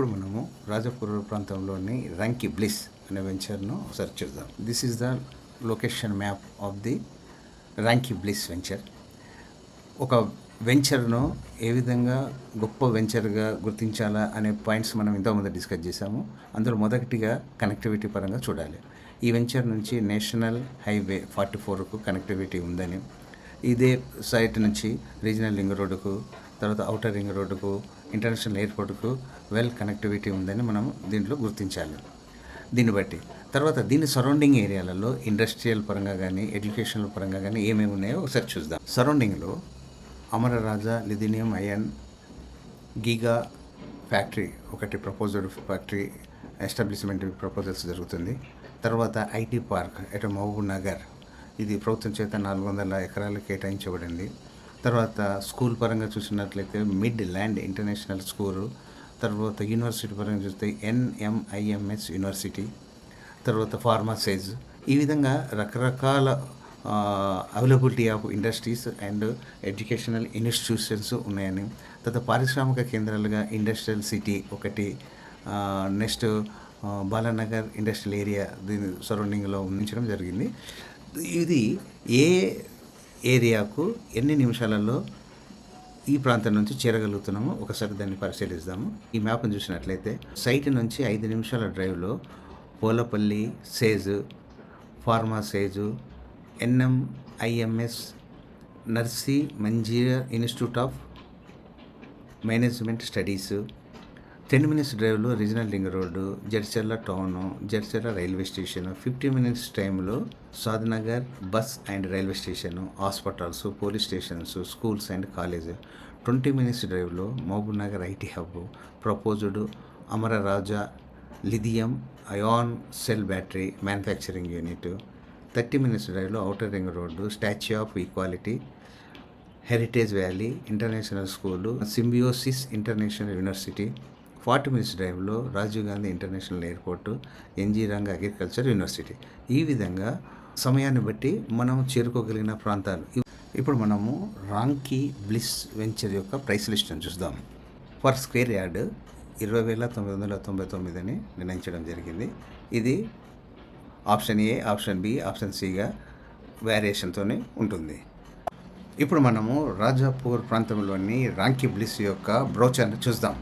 ఇప్పుడు మనము రాజపూర్ ప్రాంతంలోని రంకి బ్లిస్ అనే వెంచర్ను సెర్చ్ చేద్దాం. This is the location map of the Ranky bliss venture. ఒక వెంచర్ను ఏ విధంగా గొప్ప వెంచర్గా గుర్తించాలా అనే పాయింట్స్ మనం ఇంతకుముందు డిస్కస్ చేశాము. అందులో మొదటిగా కనెక్టివిటీ పరంగా చూడాలి. ఈ వెంచర్ నుంచి నేషనల్ హైవే ఫార్టీ ఫోర్కు కనెక్టివిటీ ఉందని ఇదే సైట్ నుంచి రీజనల్ రింగ్ రోడ్డుకు తర్వాత అవుటర్ రింగ్ రోడ్డుకు ఇంటర్నేషనల్ ఎయిర్పోర్ట్కు వెల్ కనెక్టివిటీ ఉందని మనం దీంట్లో గుర్తించాలి. దీన్ని బట్టి. తర్వాత దీని సరౌండింగ్ ఏరియాలలో ఇండస్ట్రియల్ పరంగా కానీ ఎడ్యుకేషనల్ పరంగా కానీ ఏమేమి ఉన్నాయో ఒకసారి చూద్దాం. సరౌండింగ్లో Amara Raja lithium ion giga factory ఒకటి ప్రపోజల్ ఫ్యాక్టరీ ఎస్టాబ్లిష్మెంట్ ప్రపోజల్స్ జరుగుతుంది. తర్వాత ఐటీ పార్క్ అటు మహబూబ్ నగర్. ఇది ప్రభుత్వం చేత నాలుగు వందల ఎకరాలు కేటాయించబడింది. తర్వాత స్కూల్ పరంగా చూసినట్లయితే మిడ్ ల్యాండ్ ఇంటర్నేషనల్ స్కూల్ తర్వాత యూనివర్సిటీ పరంగా చూస్తే ఎన్ఎంఐఎంఎస్ యూనివర్సిటీ తర్వాత ఫార్మసైజ్ ఈ విధంగా రకరకాల availability of industries and educational institutions ఉన్నాయని తర్వాత పారిశ్రామిక కేంద్రాలుగా ఇండస్ట్రియల్ సిటీ ఒకటి నెక్స్ట్ బాలానగర్ ఇండస్ట్రియల్ ఏరియా దీని సరౌండింగ్లో ఉంచడం జరిగింది. ఇది ఏ ఏరియాకు ఎన్ని నిమిషాలలో ఈ ప్రాంతం నుంచి చేరగలుగుతున్నామో ఒకసారి దాన్ని పరిశీలిద్దాము ఈ మ్యాప్ను చూసినట్లయితే సైట్ నుంచి ఐదు నిమిషాల డ్రైవ్లో Polepally SEZ pharma SEZ NMIMS Narsee Manjeera Institute of Management Studies ten minutes డ్రైవ్లో regional ring road Jadcherla town Jadcherla railway station fifty minutes టైంలో Shadnagar bus and railway station hospitals police stations schools and college. Twenty minutes డ్రైవ్లో Mahbub Nagar IT hub proposed Amara Raja lithium ion cell battery manufacturing unit. Thirty minutes డ్రైవ్లో outer ring road Statue of Equality heritage valley international school Symbiosis International University forty minutes డ్రైవ్లో Rajiv Gandhi International Airport NG Ranga Agriculture University. ఈ విధంగా సమయాన్ని బట్టి మనం చేరుకోగలిగిన ప్రాంతాలు. ఇప్పుడు మనము రాంకీ బ్లిస్ వెంచర్ యొక్క ప్రైస్ లిస్ట్ని చూద్దాం. పర్ స్క్వేర్ యార్డ్ ఇరవై వేల తొమ్మిది వందల తొంభై తొమ్మిది అని నిర్ణయించడం జరిగింది. ఇది option A option B option సిగా వేరియేషన్తోనే ఉంటుంది. ఇప్పుడు మనము రాజాపూర్ ప్రాంతంలోని రాంకీ బ్లిస్ యొక్క బ్రోచర్ని చూద్దాం.